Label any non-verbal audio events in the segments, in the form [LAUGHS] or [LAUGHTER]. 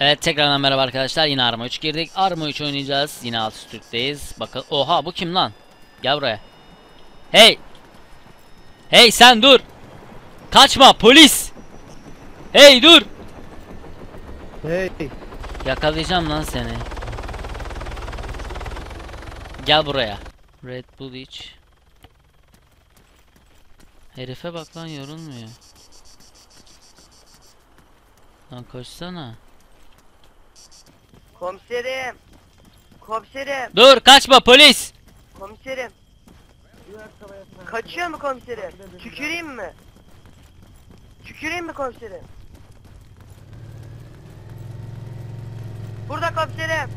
Evet tekrardan merhaba arkadaşlar. Yine Arma 3 girdik. Arma 3 oynayacağız. Yine alt Türk'teyiz Bakın oha bu kim lan? Gel buraya. Hey! Hey sen dur! Kaçma polis! Hey dur! Hey. Yakalayacağım lan seni. Gel buraya. Red Bull iç. Herife bak lan yorulmuyor. Lan koşsana Komiserim. Komiserim. Dur kaçma polis Komiserim. Kaçıyor mu komiserim? Tüküreyim mi? Tüküreyim mi komiserim? Burada komiserim.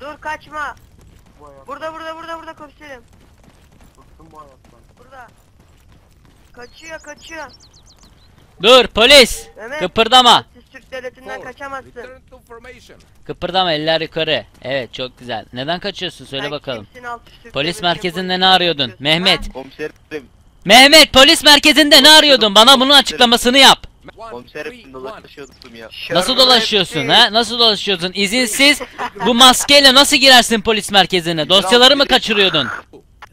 Dur kaçma. Burada burada burada burada komiserim. Burada. Kaçıyor kaçıyor. Dur polis Mehmet. Kıpırdama devletinden kaçamazsın. Kıpırdama eller yukarı. Evet çok güzel. Neden kaçıyorsun? Söyle Sen bakalım. kimsin alt üst Türk Polis devletinin merkezinde ne arıyordun? yapıyorsun, Mehmet. Ha? Komiserim, Mehmet polis merkezinde ne arıyordun? Bana bunun açıklamasını yap. Komiserim dolaşıyordum ya. Nasıl dolaşıyorsun ha? Nasıl dolaşıyorsun? İzinsiz [LAUGHS] bu maskeyle nasıl girersin polis merkezine? Dosyaları mı kaçırıyordun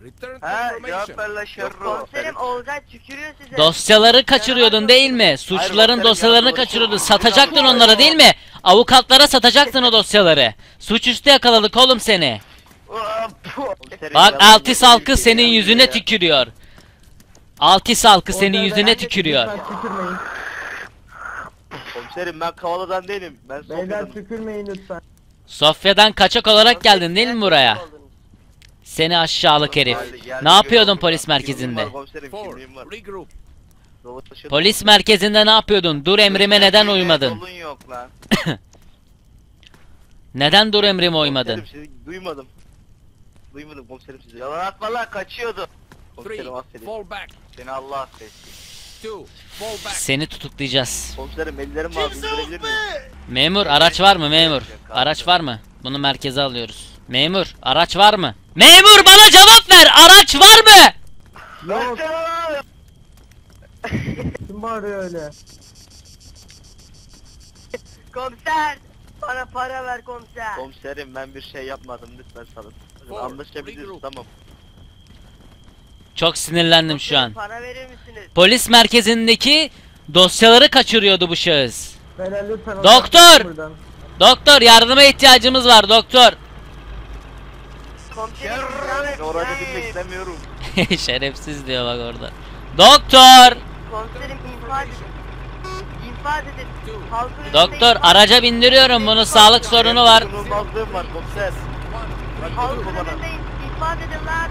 Return to Ha, formation. cevap ver la şerro. Komiserim Olcay tükürüyor size. Dosyaları kaçırıyordun değil mi suçluların dosyalarını yanlış kaçırıyordun satacaktın onlara değil mi Avukatlara satacaktın o dosyaları Suçüstü yakaladık oğlum seni Komiserim, Bak yalan Altis yok, halkı bir senin yüzüne ya. tükürüyor. Altis halkı senin yüzüne tükürüyor. Lütfen tükürmeyin. Komiserim ben Kavala'dan değilim. Ben Beyler Sofya'dan. tükürmeyin lütfen. Sofya'dan kaçak olarak geldin değil mi buraya? Seni aşağılık herif. Ne yapıyordun polis merkezinde? Polis merkezinde ne yapıyordun? Dur emrime neden uymadın? Solun yok lan. [LAUGHS] Neden dur emrime uymadın? Duymadım. Duymadım komiserim sizi. Yalan atma lan kaçıyordu. Komiserim affedin. Seni Allah affetsin. Seni tutuklayacağız. Komiserim ellerim var? Memur araç var mı memur? Araç var mı? Bunu merkeze alıyoruz. Memur araç var mı? Memur bana cevap ver! Araç var mı? Yok. [LAUGHS] Kim bağırıyor öyle? Komiser. Bana para ver komiser. Komiserim ben bir şey yapmadım lütfen salın. Anlaşabiliriz tamam. Çok sinirlendim şu an. Para verir misiniz? Polis merkezindeki dosyaları kaçırıyordu bu şahıs. Beyler lütfen. Doktor! Doktor yardıma ihtiyacımız var doktor. Komiserim orada istemiyorum. [LAUGHS] Şerefsiz diyor bak orada. Doktor! Komiserim infaz edin. İnfaz edin. Halkın önünde Doktor araca bindiriyorum bunun sağlık sorunu var. Dokunulmazlığım var komiser. Bak Halkın dokunma bana. önünde infaz edin lan.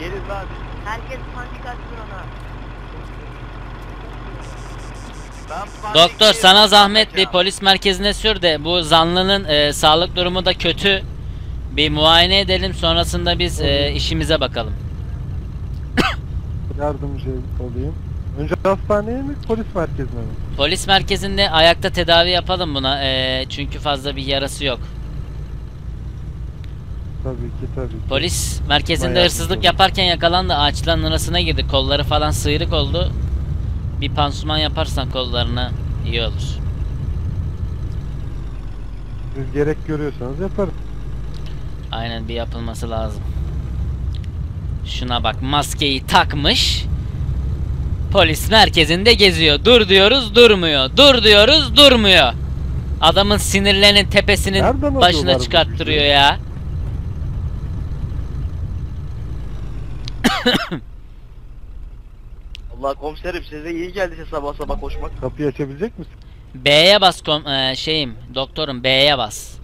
Gelin lan. Herkes panik atsın ona. Ben panik Doktor sana zahmet bir polis merkezine sür de bu zanlının e, sağlık durumu da kötü. Bir muayene edelim sonrasında biz e, işimize bakalım. yardımcı olayım. Önce hastaneye mi, polis merkezine mi? Polis merkezinde ayakta tedavi yapalım buna e, çünkü fazla bir yarası yok. Tabii ki tabii ki. Polis merkezinde Bayağı hırsızlık güzel. yaparken yakalandı ağaçların arasına girdi kolları falan sıyrık oldu. Bir pansuman yaparsan kollarına iyi olur. Siz gerek görüyorsanız yaparım. Aynen bir yapılması lazım. Şuna bak maskeyi takmış. Polis merkezinde geziyor. Dur diyoruz durmuyor. Dur diyoruz durmuyor. Adamın sinirlerinin tepesinin Nereden başına çıkarttırıyor ya. [COUGHS] [COUGHS] Allah komiserim size iyi geldiyse sabah sabah koşmak. Kapıyı açabilecek misin? B'ye bas kom e, şeyim doktorum B'ye bas.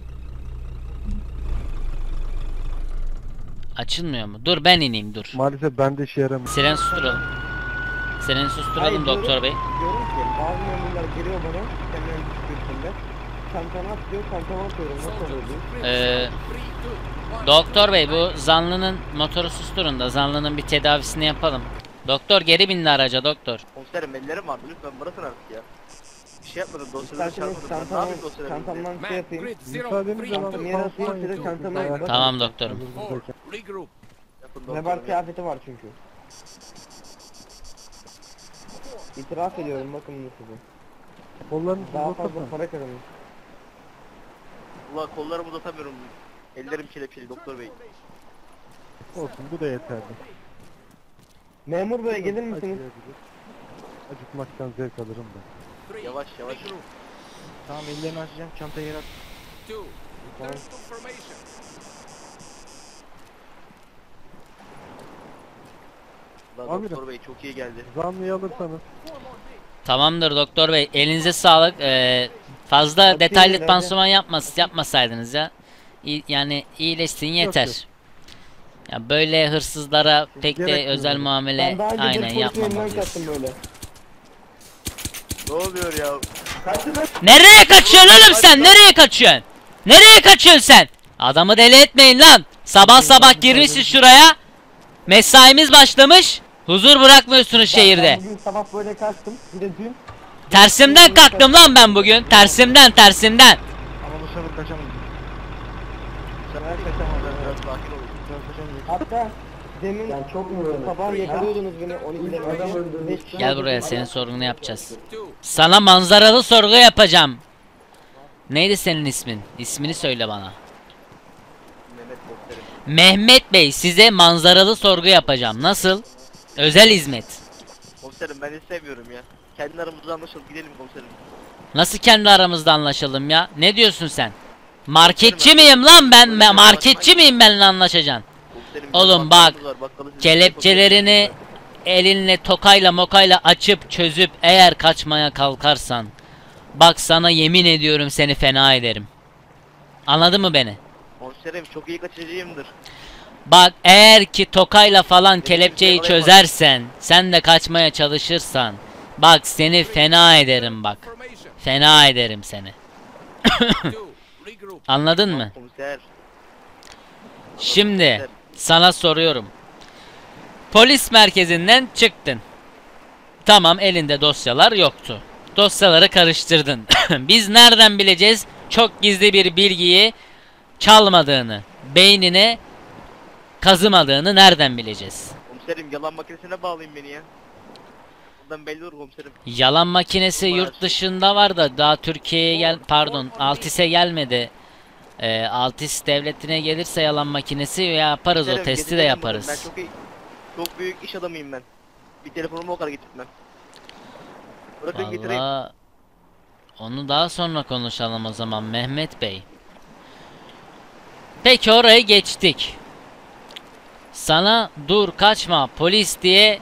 Açılmıyor mu? Dur ben ineyim dur. Maalesef bende işe yaramıyor. Siren susturalım. Sireni susturalım Hayır, doktor diyorum- bey. Diyorum ki bazı memurlar geliyor bana. Hemen üstünde. Çantana atlıyor, çantama atıyorum. Nasıl oluyor? Ee, doktor bey bu zanlının motoru susturun da zanlının bir tedavisini yapalım. Doktor geri bindi araca doktor. Komiserim ellerim vardı lütfen bırakın artık ya. Bir şey yapmadım dosyaları İsterseniz çarpmadım. Ben ne yapayım dosyaları? çantamdan şey yapayım. Müsaadenizle ben Yere atayım, size çantamı. Tamam doktorum. Yapın Ne doktorum var ya. kıyafeti var çünkü. İtiraf ediyorum bakın bunu size. Kollarını Daha fazla para kazanın. Ulan kollarımı uzatamıyorum. Ellerim kelepçeli doktor bey. Olsun bu da yeterli. Memur bey gelir misiniz? Acıtmaktan zevk alırım. Three. Yavaş yavaş. Tamam ellerini açacağım çantayı yere at. Amirim. doktor bey çok iyi geldi. Zanlıyı alırsanız. Tamamdır doktor bey. Elinize sağlık. Ee, fazla detaylı pansuman yapmas yapmasaydınız ya. İyi- yani iyileşsin yeter. yok. Ya böyle hırsızlara pek de Gerekmiyor. özel muamele Ben daha önce aynen bir polis yapmamalıyız. kaçtım böyle. Ne oluyor ya? Kaçtı. Nereye kaçıyorsun oğlum sen? Nereye kaçıyorsun? Nereye kaçıyorsun sen? Adamı deli etmeyin lan. Sabah sabah girmişsin şuraya. Mesaimiz başlamış. Huzur bırakmıyorsunuz şehirde. Ben bugün sabah böyle kaçtım. Bir de dün. Tersimden kalktım lan ben bugün. Tersimden tersimden. Ama bu sefer kaçamadım. Sen her kaçamadın. Hatta demin yani çok mu sabah yakalıyordunuz beni 12'de geçti. Gel buraya senin sorgunu yapacağız. Sana manzaralı sorgu yapacağım. Neydi senin ismin? İsmini söyle bana. Mehmet Bey size manzaralı sorgu yapacağım. Nasıl? Özel hizmet. Komiserim ben istemiyorum ya. Kendi aramızda anlaşalım gidelim komiserim. Nasıl kendi aramızda anlaşalım ya? Ne diyorsun sen? Marketçi miyim lan ben? Marketçi miyim benimle anlaşacaksın? Oğlum siz- Kelepçelerini elinle tokayla mokayla açıp çözüp eğer kaçmaya kalkarsan bak sana yemin ediyorum seni fena ederim. Anladın mı beni? Komiserim çok iyi kaçıcıyımdır. Bak eğer ki tokayla falan Beni kelepçeyi yakalayamaz. çözersen sen de kaçmaya çalışırsan bak seni fena ederim bak. Fena ederim seni. [COUGHS] Anladın mı? Şimdi sana soruyorum. Polis merkezinden çıktın. Tamam elinde dosyalar yoktu. Dosyaları karıştırdın. [COUGHS] Biz nereden bileceğiz çok gizli bir bilgiyi çalmadığını, beynine kazımadığını nereden bileceğiz? Komiserim yalan makinesine bağlayın beni ya. Bundan belli olur komiserim. Yalan makinesi Bayağı yurt dışında var da daha Türkiye'ye gel pardon Altis'e gelmedi. Ee, Altis devletine gelirse yalan makinesi yaparız o Komiserim, testi de getireyim yaparız. Ben çok iyi, çok büyük iş adamıyım ben. Bir telefonumu o kadar getirtmem. Bırakın getireyim. Valla onu daha sonra konuşalım o zaman Mehmet Bey. Peki orayı geçtik. Sana dur kaçma polis diye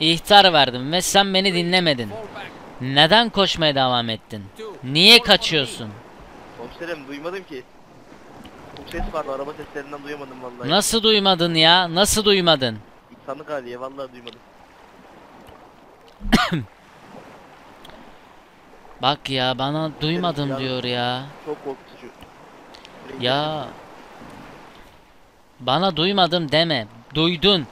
ihtar verdim ve sen beni dinlemedin. Neden koşmaya devam ettin? Niye kaçıyorsun? Komiserim duymadım ki. Çok ses vardı araba seslerinden duyamadım vallahi. Nasıl duymadın ya? Nasıl duymadın? İnsanlık hali ya vallahi duymadım. [COUGHS] Bak ya bana duymadım ya. diyor ya. Çok korkutucu. Ya bana duymadım deme. Duydun.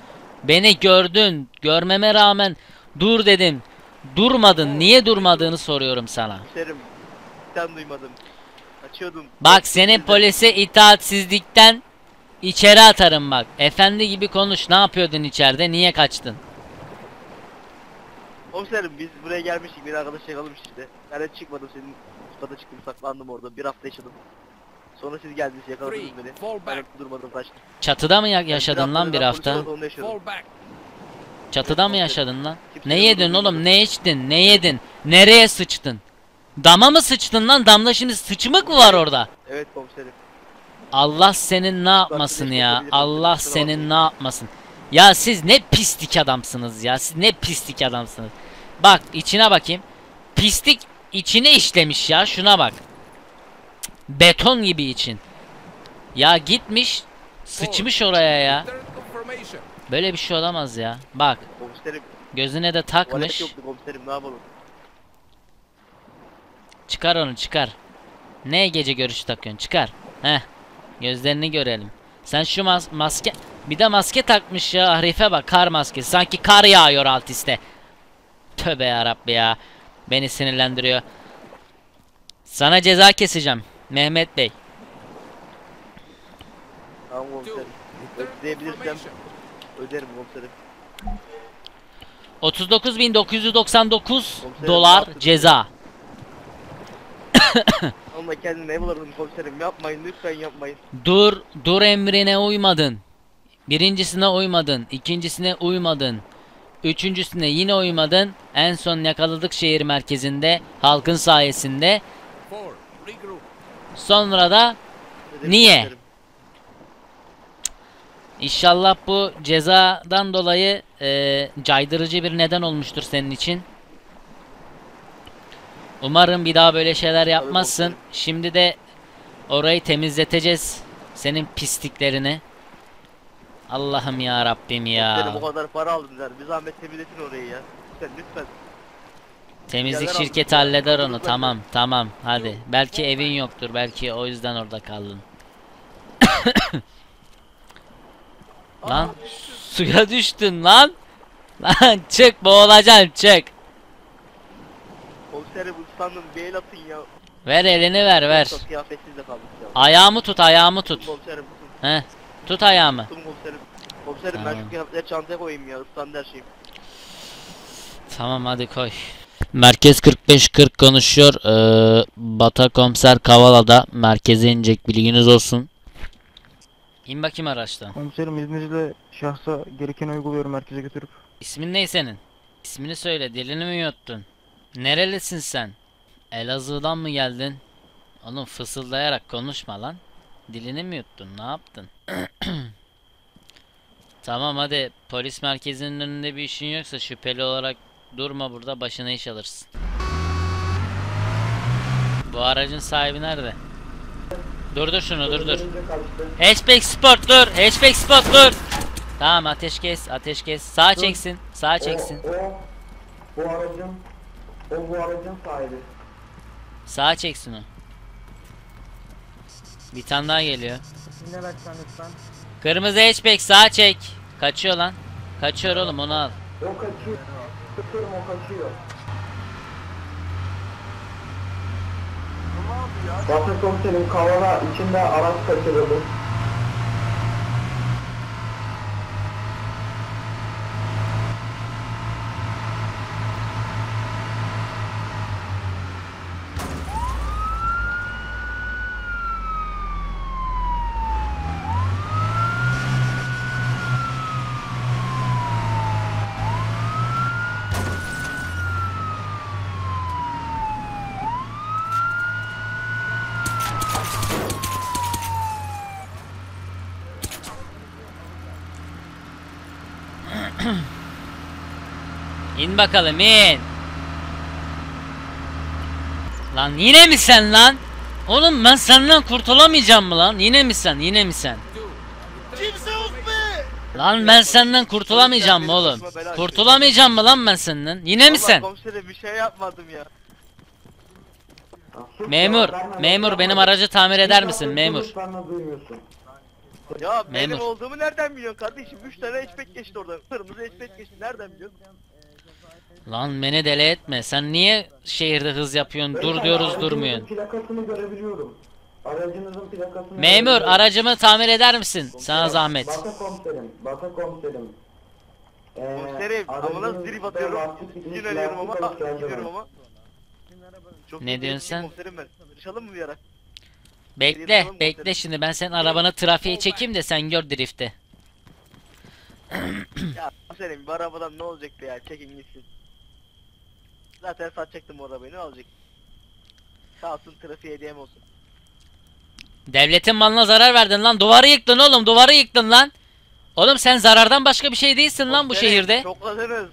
Beni gördün. Görmeme rağmen dur dedim. Durmadın. Niye durmadığını soruyorum sana. Komiserim sen duymadım. Kaçıyordum. Bak senin polise itaatsizlikten içeri atarım bak. Efendi gibi konuş. Ne yapıyordun içeride? Niye kaçtın? Komiserim biz buraya gelmiştik bir arkadaş yakalamış işte. Ben de çıkmadım senin ustada çıktım saklandım orada bir hafta yaşadım. Sonra siz geldiniz yakaladınız beni. Ben durmadım kaçtım. Çatıda mı ya- yaşadın lan bir hafta? Çatıda mı yaşadın lan? Kimse Ne yedin oğlum? Ne içtin? Ne yedin? Nereye sıçtın? Dama mı sıçtın lan? Damda şimdi sıçmık mı var orada? Evet komiserim. Allah senin ne yapmasın ya? Allah senin ne yapmasın? Ya siz ne pislik adamsınız ya. Siz ne pislik adamsınız. Bak içine bakayım. Pislik içine işlemiş ya. Şuna bak. Beton gibi için. Ya gitmiş sıçmış oraya ya. Böyle bir şey olamaz ya. Bak gözüne de takmış. komiserim ne yapalım. Çıkar onu çıkar. Ne gece görüşü takıyorsun çıkar. Heh. Gözlerini görelim. Sen şu mas- maske... Bir de maske takmış ya Harife bak kar maskesi. Sanki kar yağıyor altiste. Tövbe yarabbi ya. Beni sinirlendiriyor. Sana ceza keseceğim. Mehmet Bey. Tamam komiserim. Ödeyebilirsem öderim komiserim. 39.999 dolar ceza. Onunla kendime ev alırdım komiserim. Yapmayın lütfen yapmayın. Dur, dur emrine uymadın. Birincisine uymadın, ikincisine uymadın. Üçüncüsüne yine uymadın. En son yakaladık şehir merkezinde halkın sayesinde. Sonra da Dedim Niye? komiserim. İnşallah bu cezadan dolayı eee, caydırıcı bir neden olmuştur senin için. Umarım bir daha böyle şeyler yapmazsın. Şimdi de orayı temizleteceğiz. Senin pisliklerini. Allah'ım ya Rabbim ya. O kadar para aldım der. Bir zahmet temizletin orayı ya. Lütfen lütfen. Temizlik Yerler aldım. şirketi halleder onu. Lütfen. Tamam, tamam. Hadi. Belki evin yoktur. Belki o yüzden orada kaldın. [COUGHS] Lan suya düştün lan. Lan çık boğulacaksın çık. Komiserim ıslandım bir el atın ya. Ver elini ver ver. Çok kıyafetsiz de kaldık ya. Ayağımı tut ayağımı tut. Komiserim. He. Tut ayağımı. Tutun komiserim. Komiserim ben Tamam. şu kıyafetleri çantaya koyayım ya. Islandı her şeyim. Tamam hadi koy. Merkez 4540 konuşuyor. Ee, Bata komiser Kavala'da merkeze inecek bilginiz olsun. İn bakayım araçtan. Komiserim izninizle şahsa gerekeni uyguluyorum merkeze götürüp. İsmin ne senin? İsmini söyle dilini mi yuttun? Nerelisin sen? Elazığ'dan mı geldin? Oğlum fısıldayarak konuşma lan. Dilini mi yuttun? Ne yaptın? [CLEARS THROAT] tamam hadi polis merkezinin önünde bir işin yoksa şüpheli olarak durma burada başına iş alırsın. Bu aracın sahibi nerede? Durdur şunu durdur. Hatchback Sport dur. Hatchback Sport dur. Tamam ateş kes ateş kes. Sağa çeksin. Sağa çeksin. O, bu aracın, o bu aracın sahibi. Sağa çeksin o. Bir tane daha geliyor. Dinle lütfen lütfen. Kırmızı hatchback sağa çek. Kaçıyor lan. Kaçıyor oğlum onu al. O kaçıyor. Tutuyorum o kaçıyor. Batı komiserim Kavala içinde araç kaçırıldı. [CLEARS THROAT] İn bakalım in. Lan yine mi sen lan? Oğlum ben senden kurtulamayacağım mı lan? Yine mi sen? Yine mi sen? Lan ben senden kurtulamayacağım mı oğlum? Kurtulamayacağım mı lan ben senden? Yine mi sen? komiserim bir şey yapmadım ya. Memur, memur benim aracı tamir eder misin memur? Ya benim Memur. olduğumu nereden biliyorsun kardeşim? 3 tane hatchback geçti oradan. Kırmızı hatchback geçti nereden biliyorsun? Lan beni deli etme. Sen niye şehirde hız yapıyorsun? Dur diyoruz durmuyorsun. Plakasını görebiliyorum. Aracınızın plakasını Memur görebiliyorum. aracımı tamir eder misin? Sana zahmet. Bata komiserim, Bata komiserim. Ee, Komiserim aracınızda drip atıyorum? lastik Yine ama. lastik Ah, alışverişi gidiyorum var. ama. Çok Ne kötü diyorsun yetiştim sen? Komiserim ben. Çalışalım mı bir ara? Bekle, bekle şimdi ben senin arabanı trafiğe çekeyim de sen gör drifti. [CLEARS THROAT] ya komiserim bir arabadan ne olacaktı ya? Çekin gitsin. Zaten satacaktım o arabayı ne olacak? Kalsın trafiğe hediyem olsun. Devletin malına zarar verdin lan. Duvarı yıktın oğlum, duvarı yıktın lan. Oğlum sen zarardan başka bir şey değilsin lan bu şehirde. Şokladınız.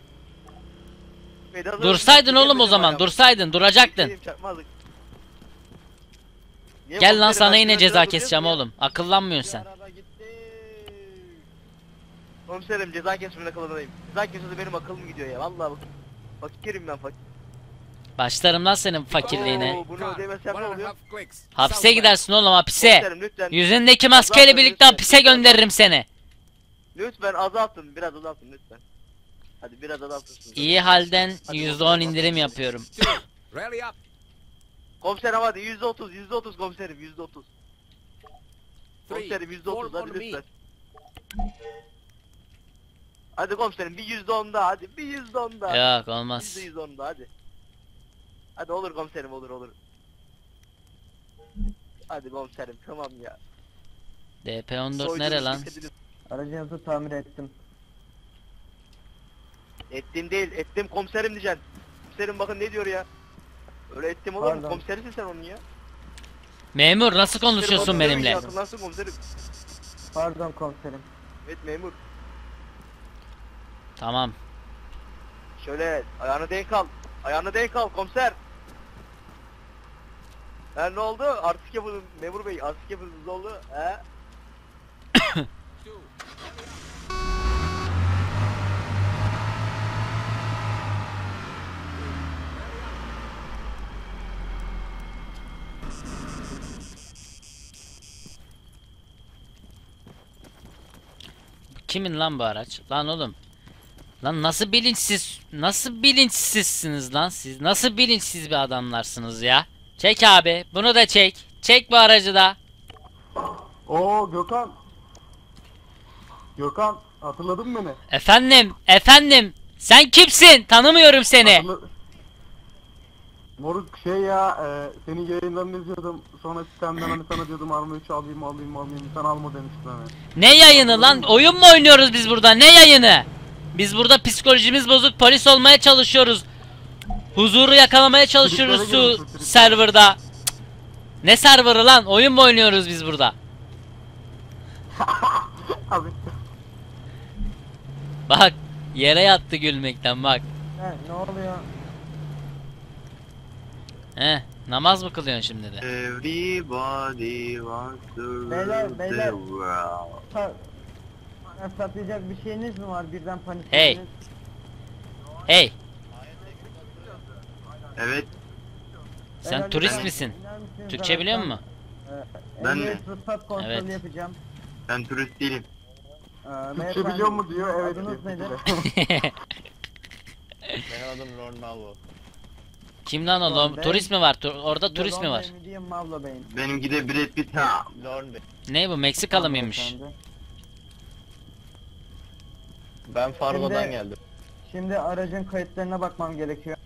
Pedalları Dursaydın oğlum o zaman, dursaydın, duracaktın. Çekeyim, çarpmazdık. Niye Gel lan sana yine ceza keseceğim oğlum. Akıllanmıyorsun sen. Komiserim ceza kesmene kullanayım. Ceza kesmesi benim aklım gidiyor ya. Vallahi bak. Fakirim ben fakir. Başlarım lan senin fakirliğine. Oo, bunu ödemesem ne oluyor? Hapse gidersin oğlum hapse. Komiserim lütfen. Yüzündeki maskeyle Azaltın birlikte lütfen, hapise gönderirim seni. Lütfen azaltın. Biraz azaltın lütfen. Hadi biraz azaltın. İyi halden %10 indirim yapıyorum. Two, [COUGHS] rally up. Komiserim hadi yüzde otuz, yüzde otuz komiserim, yüzde otuz. Komiserim yüzde otuz hadi lütfen. Hadi komiserim bir yüzde onda hadi bir yüzde onda. Yok Yüzde olmaz. yüz onda hadi. Hadi olur komiserim olur olur. Hadi komiserim tamam ya. DP14 Soydunuz, nere lan? Aracınızı tamir ettim. Ettim değil ettim komiserim diyeceksin. Komiserim bakın ne diyor ya. Öyle ettim olur mu? Pardon. Komiserisin sen onun ya. Memur nasıl Komiserim konuşuyorsun demeyin benimle? ya, Akıllansın komiserim. Pardon komiserim. Evet memur. Tamam. Şöyle ayağını denk al. Ayağını denk al komiser. Ha ne oldu? Artık yapıldı memur bey artık yapıldı ne oldu? He? Kimin lan bu araç? Lan oğlum. Lan nasıl bilinçsiz, nasıl bilinçsizsiniz lan siz? Nasıl bilinçsiz bir adamlarsınız ya? Çek abi, bunu da çek. Çek bu aracı da. Oo Gökhan. Gökhan hatırladın mı beni? Efendim, efendim. Sen kimsin? Tanımıyorum seni. Hatırla- Moruk şey ya e, senin yayınlarını izliyordum. Sonra sistemden hani sana diyordum arma 3 alayım alayım alayım. Sen alma demiştin hani. Ne yayını lan? Oyun mu oynuyoruz biz burada? Ne yayını? Biz burada psikolojimiz bozuk polis olmaya çalışıyoruz. Huzuru yakalamaya çalışıyoruz Triplere su giriyorsun, serverda. Cık. Ne serverı lan? Oyun mu oynuyoruz biz burada? [LAUGHS] Abi Bak yere yattı gülmekten bak. He ne oluyor? He namaz mı kılıyorsun şimdi de? Everybody wants to Beyler, rule beyler. the world. Ha, bana satacak bir şeyiniz mi var birden panik Hey. ettiniz? Hey Evet, sen Beyler, turist lütfen misin? iner misiniz Türkçe biliyor araçtan? musun? Ee, Ben ruhsat kontrolü Evet. yapacağım. ben turist değilim. Ee, Türkçe beyefendi, biliyor mu diyor evet Adınız diyor. nedir? [LAUGHS] [LAUGHS] Benim adım Malvo. Kim lan oğlum? Ulan ben- Turist mi var? Tu- orada turist mi var? Diyeyim Mavla Bey'in? Benimki de Brad Pitt. Ha. Bey. Ne bu Meksikalı mıymış? Ben Fargo'dan Şimdi- geldim. Şimdi aracın kayıtlarına bakmam gerekiyor.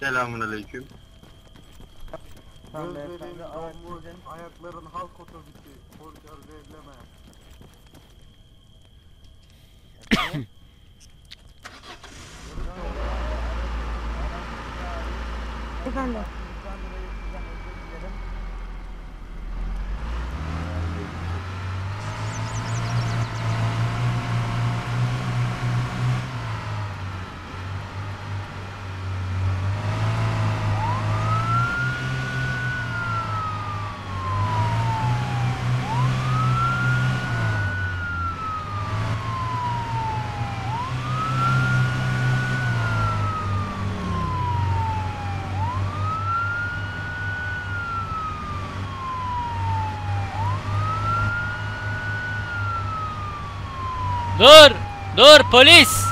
Selamun aleyküm. Tamam Gözlerin beyefendi araç ayakların halk otobüsü. Korkar [COUGHS] elleme. Efendim. Lütfen burayı Dur! Dur polis!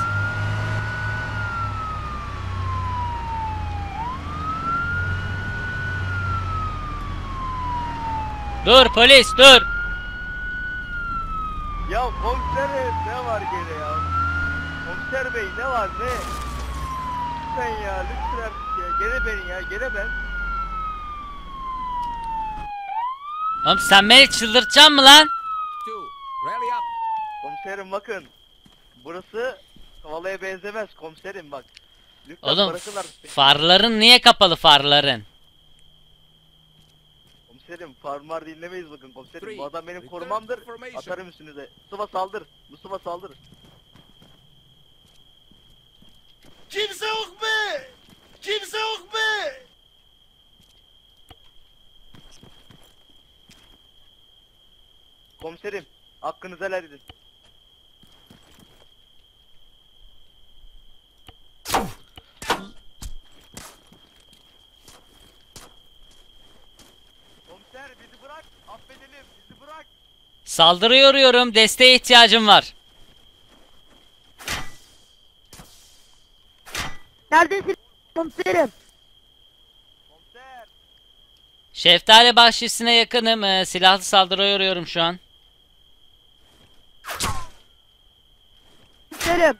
Dur polis dur! Ya komiserim ne var gene ya? Komiser bey ne var ne? Lütfen ya lütfen ya. Gene ben ya gene ben. Oğlum sen beni çıldırtacaksın mı lan? Komiserim bakın. Burası Kavala'ya benzemez komiserim bak. Lütfen Oğlum bırakırlar. farların niye kapalı farların? Komiserim farmar dinlemeyiz bakın komiserim. Three. Bu adam benim korumamdır. Atarım üstünüze. Mustafa saldır. Mustafa saldır. Kimse yok be! Kimse yok be! Komiserim hakkınızı helal edin. Saldırıyor yorum. Desteğe ihtiyacım var. Neredesin komiserim? Komiser. Şeftali bahçesine yakınım. Ee, silahlı saldırı yoruyorum şu an. Komiserim.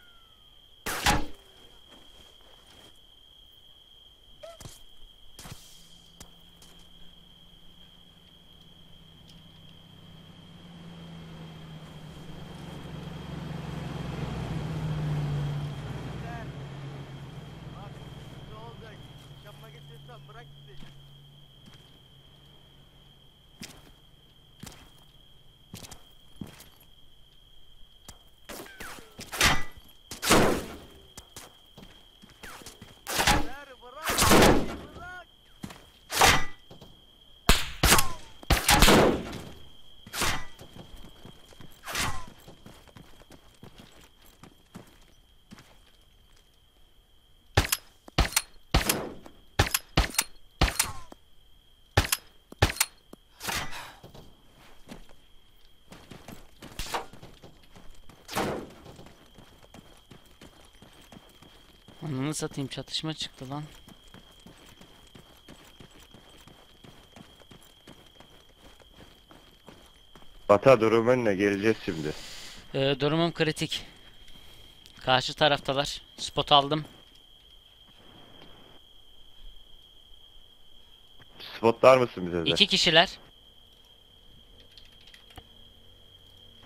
Satayım çatışma çıktı lan. Bata durumun ne? Geleceğiz şimdi. Ee, durumum kritik. Karşı taraftalar. Spot aldım. Spotlar mısın bize de? İki kişiler.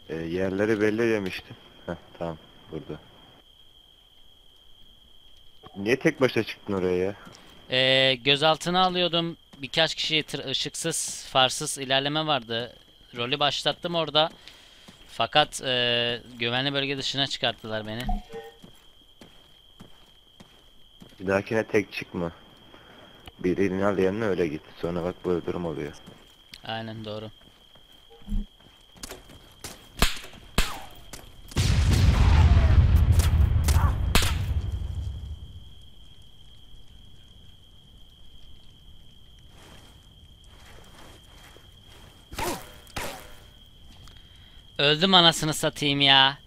Ee, yerleri belli demiştim. Heh, tamam burada. Niye tek başına çıktın oraya ya? Ee, gözaltına alıyordum. Birkaç kişi ışıksız, farsız ilerleme vardı. Rolü başlattım orada. Fakat ee, güvenli bölge dışına çıkarttılar beni. Bir dahakine tek çıkma. Birini al yanına öyle git. Sonra bak böyle durum oluyor. Aynen doğru. Öldüm anasını satayım ya.